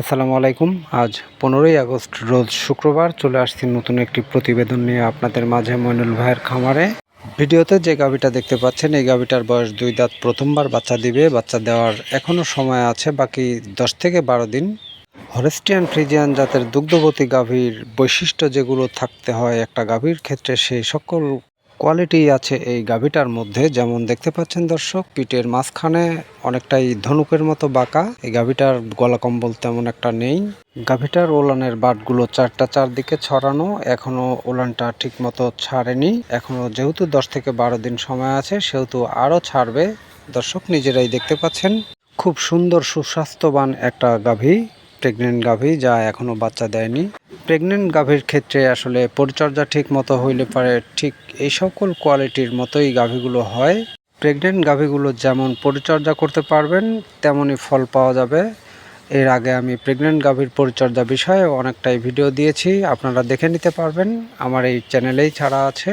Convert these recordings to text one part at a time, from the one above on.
আসসালামু আলাইকুম। আজ পনেরোই আগস্ট, রোজ শুক্রবার চলে আসছি নতুন একটি প্রতিবেদন নিয়ে আপনাদের মাঝে মইনুল ভাইয়ের খামারে। ভিডিওতে যে গাভিটা দেখতে পাচ্ছেন, এই গাভিটার বয়স দুই দাঁত, প্রথমবার বাচ্চা দিবে, বাচ্চা দেওয়ার এখনও সময় আছে, বাকি দশ থেকে বারো দিন। হরেস্টিয়ান ফ্রিজিয়ান জাতের দুগ্ধবতী গাভীর বৈশিষ্ট্য যেগুলো থাকতে হয় একটা গাভীর ক্ষেত্রে, সেই সকল কোয়ালিটি আছে এই গাভীটার মধ্যে। যেমন দেখতে পাচ্ছেন দর্শক, পিঠের মাঝখানে অনেকটাই ধনুকের মতো বাঁকা। এই গাভীটার গলা কম্বল তেমন একটা নেই। গাভীটার ওলানের বাটগুলো চারটা চারদিকে ছড়ানো। এখনও ওলানটা ঠিক মতো ছাড়েনি। এখনও যেহেতু দশ থেকে বারো দিন সময় আছে, সেহেতু আরও ছাড়বে। দর্শক, নিজেরাই দেখতে পাচ্ছেন, খুব সুন্দর সুস্বাস্থ্যবান একটা গাভী প্রেগনেন্ট গাভী, যা এখনও বাচ্চা দেয়নি। প্রেগনেন্ট গাভীর ক্ষেত্রে আসলে পরিচর্যা ঠিক মতো হইলে পারে ঠিক এই সকল কোয়ালিটির মতোই গাভীগুলো হয়। প্রেগনেন্ট গাভীগুলো যেমন পরিচর্যা করতে পারবেন তেমনই ফল পাওয়া যাবে। এর আগে আমি প্রেগনেন্ট গাভীর পরিচর্যা বিষয়ে অনেকটাই ভিডিও দিয়েছি, আপনারা দেখে নিতে পারবেন। আমার এই চ্যানেলেই ছাড়া আছে।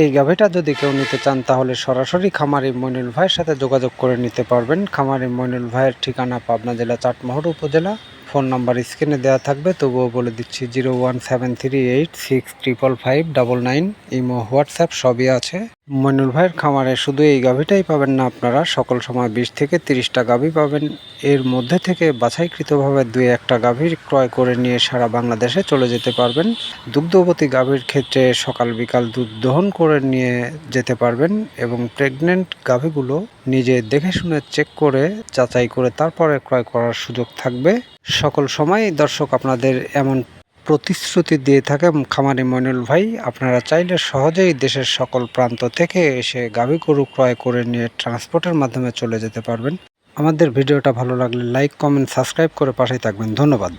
এই গাভীটা যদি কেউ নিতে চান, তাহলে সরাসরি খামারি মইনুল ভাইয়ের সাথে যোগাযোগ করে নিতে পারবেন। খামারি মইনুল ভাইয়ের ঠিকানা পাবনা জেলা, চাটমোহর উপজেলা। ফোন নাম্বার স্ক্রিনে দেওয়া থাকবে, তবুও বলে দিচ্ছি zero one seven three eight six triple five double nine, imo, WhatsApp সবই আছে। মইনুল ভাইয়ের খামারে শুধু এই গাভীটাই পাবেন না আপনারা, সকল সময় বিশ থেকে তিরিশটা গাভী পাবেন। এর মধ্যে থেকে বাছাইকৃতভাবে দুই একটা গাভীর ক্রয় করে নিয়ে সারা বাংলাদেশে চলে যেতে পারবেন। দুগ্ধবতী গাভীর ক্ষেত্রে সকাল বিকাল দুধ দহন করে নিয়ে যেতে পারবেন এবং প্রেগনেন্ট গাভীগুলো নিজে দেখে শুনে চেক করে, যাচাই করে তারপরে ক্রয় করার সুযোগ থাকবে। সকল সময় দর্শক, আপনাদের এমন প্রতিশ্রুতি দিয়ে থাকে খামারি মইনুল ভাই। আপনারা চাইলে সহজেই দেশের সকল প্রান্ত থেকে এসে গাভী গরু ক্রয় করে নিয়ে ট্রান্সপোর্টের মাধ্যমে চলে যেতে পারবেন। আমাদের ভিডিওটা ভালো লাগলে লাইক, কমেন্ট, সাবস্ক্রাইব করে পাশেই থাকবেন। ধন্যবাদ।